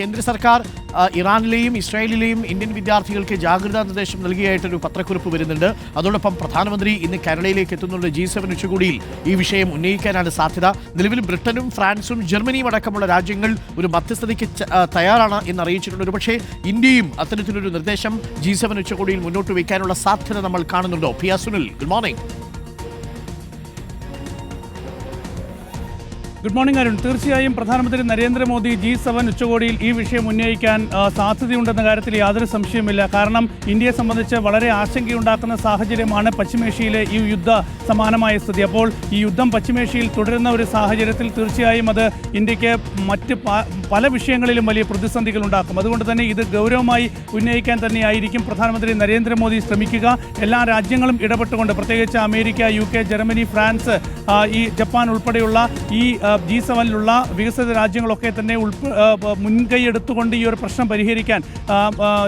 കേന്ദ്ര സർക്കാർ ഇറാനിലെയും ഇസ്രായേലിലെയും ഇന്ത്യൻ വിദ്യാർത്ഥികൾക്ക് ജാഗ്രതാ നിർദ്ദേശം നൽകിയായിട്ടൊരു പത്രക്കുറിപ്പ് വരുന്നുണ്ട്. അതോടൊപ്പം പ്രധാനമന്ത്രി ഇന്ന് കാനഡയിലേക്ക് എത്തുന്നുള്ള ജി സെവൻ ഉച്ചകോടിയിൽ ഈ വിഷയം ഉന്നയിക്കാനാണ് സാധ്യത. നിലവിൽ ബ്രിട്ടനും ഫ്രാൻസും ജർമ്മനിയും അടക്കമുള്ള രാജ്യങ്ങൾ ഒരു മധ്യസ്ഥതയ്ക്ക് തയ്യാറാണ് എന്ന് അറിയിച്ചിട്ടുണ്ട് ഒരുപക്ഷേ ഇന്ത്യയും അത്തരത്തിലൊരു നിർദ്ദേശം ജി സെവൻ ഉച്ചകോടിയിൽ മുന്നോട്ട് വയ്ക്കാനുള്ള സാധ്യത നമ്മൾ കാണുന്നുണ്ടോ? Piya Sunil good morning. Good morning Arun തീർച്ചയായും പ്രധാനമന്ത്രി നരേന്ദ്രമോദി ജി സെവൻ ഉച്ചകോടിയിൽ ഈ വിഷയം ഉന്നയിക്കാൻ സാധ്യതയുണ്ടെന്ന കാര്യത്തിൽ യാതൊരു സംശയമില്ല കാരണം ഇന്ത്യയെ സംബന്ധിച്ച് വളരെ ആശങ്കയുണ്ടാക്കുന്ന സാഹചര്യമാണ് പശ്ചിമേഷ്യയിലെ ഈ യുദ്ധ സമാനമായ സ്ഥിതി. അപ്പോൾ ഈ യുദ്ധം പശ്ചിമേഷ്യയിൽ തുടരുന്ന ഒരു സാഹചര്യത്തിൽ തീർച്ചയായും അത് ഇന്ത്യയ്ക്ക് മറ്റ് പല വിഷയങ്ങളിലും വലിയ പ്രതിസന്ധികൾ ഉണ്ടാക്കും. അതുകൊണ്ട് തന്നെ ഇത് ഗൗരവമായി ഉന്നയിക്കാൻ തന്നെയായിരിക്കും പ്രധാനമന്ത്രി നരേന്ദ്രമോദി ശ്രമിക്കുക. എല്ലാ രാജ്യങ്ങളും ഇടപെട്ടുകൊണ്ട് പ്രത്യേകിച്ച് അമേരിക്ക യു ജർമ്മനി ഫ്രാൻസ് ഈ ജപ്പാൻ ഉൾപ്പെടെയുള്ള ഈ ജി സെവനിലുള്ള വികസിത രാജ്യങ്ങളൊക്കെ തന്നെ ഉൾപ്പ മുൻകൈ എടുത്തുകൊണ്ട് ഈ ഒരു പ്രശ്നം പരിഹരിക്കാൻ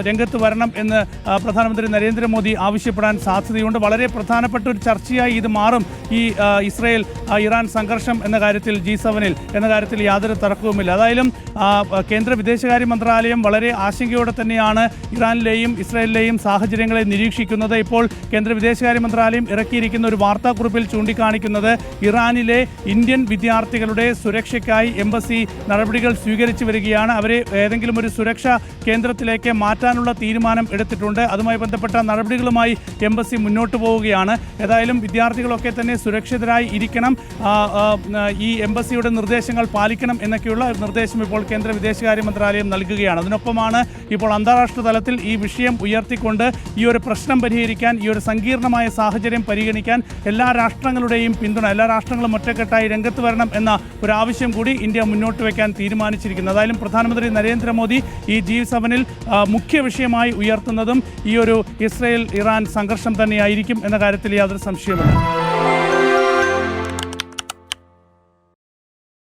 രംഗത്ത് വരണം എന്ന് പ്രധാനമന്ത്രി നരേന്ദ്രമോദി ആവശ്യപ്പെടാൻ സാധ്യതയുണ്ട്. വളരെ പ്രധാനപ്പെട്ട ഒരു ചർച്ചയായി ഇത് മാറും ഈ ഇസ്രയേൽ ഇറാൻ സംഘർഷം എന്ന കാര്യത്തിൽ ജി സെവനിൽ എന്ന കാര്യത്തിൽ യാതൊരു തർക്കവുമില്ല. അതായാലും കേന്ദ്ര വിദേശകാര്യ മന്ത്രാലയം വളരെ ആശങ്കയോടെ തന്നെയാണ് ഇറാനിലെയും ഇസ്രയേലിലെയും സാഹചര്യങ്ങളെ നിരീക്ഷിക്കുന്നത്. ഇപ്പോൾ കേന്ദ്ര വിദേശകാര്യ മന്ത്രാലയം ഇറക്കിയിരിക്കുന്ന ഒരു വാർത്താക്കുറിപ്പിൽ ചൂണ്ടിക്കാണിക്കുന്നത് ഇറാനിലെ ഇന്ത്യൻ വിദ്യാർത്ഥികളുടെ സുരക്ഷയ്ക്കായി എംബസി നടപടികൾ സ്വീകരിച്ചു വരികയാണ്. അവരെ ഏതെങ്കിലും ഒരു സുരക്ഷാ കേന്ദ്രത്തിലേക്ക് മാറ്റാനുള്ള തീരുമാനം എടുത്തിട്ടുണ്ട്. അതുമായി ബന്ധപ്പെട്ട നടപടികളുമായി എംബസി മുന്നോട്ട് പോവുകയാണ്. ഏതായാലും വിദ്യാർത്ഥികളൊക്കെ തന്നെ സുരക്ഷിതരായി ഇരിക്കണം. ഈ എംബസിയുടെ നിർദ്ദേശങ്ങൾ പാലിക്കണം എന്നൊക്കെയുള്ള നിർദ്ദേശം ഇപ്പോൾ കേന്ദ്ര വിദേശകാര്യ മന്ത്രാലയം നൽകുകയാണ്. അതിനൊപ്പമാണ് ഇപ്പോൾ അന്താരാഷ്ട്ര തലത്തിൽ ഈ വിഷയം ഉയർത്തിക്കൊണ്ട് ഈ ഒരു പ്രശ്നം പരിഹരിക്കാൻ ഈ ഒരു സങ്കീർണമായ സാഹചര്യം പരിഗണിക്കാൻ എല്ലാ രാഷ്ട്രങ്ങളുടെയും പിന്തുണ എല്ലാ രാഷ്ട്രങ്ങളും ഒറ്റക്കെട്ടായി രംഗത്ത് വരണം എന്ന ഒരു ആവശ്യം കൂടി ഇന്ത്യ മുന്നോട്ട് വയ്ക്കാൻ തീരുമാനിച്ചിരിക്കുന്നത് അതായാലും പ്രധാനമന്ത്രി നരേന്ദ്രമോദി ഈ ജി സെവനിൽ മുഖ്യ വിഷയമായി ഉയർത്തുന്നതും ഈ ഒരു ഇസ്രയേൽ ഇറാൻ സംഘർഷം തന്നെയായിരിക്കും എന്ന കാര്യത്തിൽ യാതൊരു സംശയമില്ല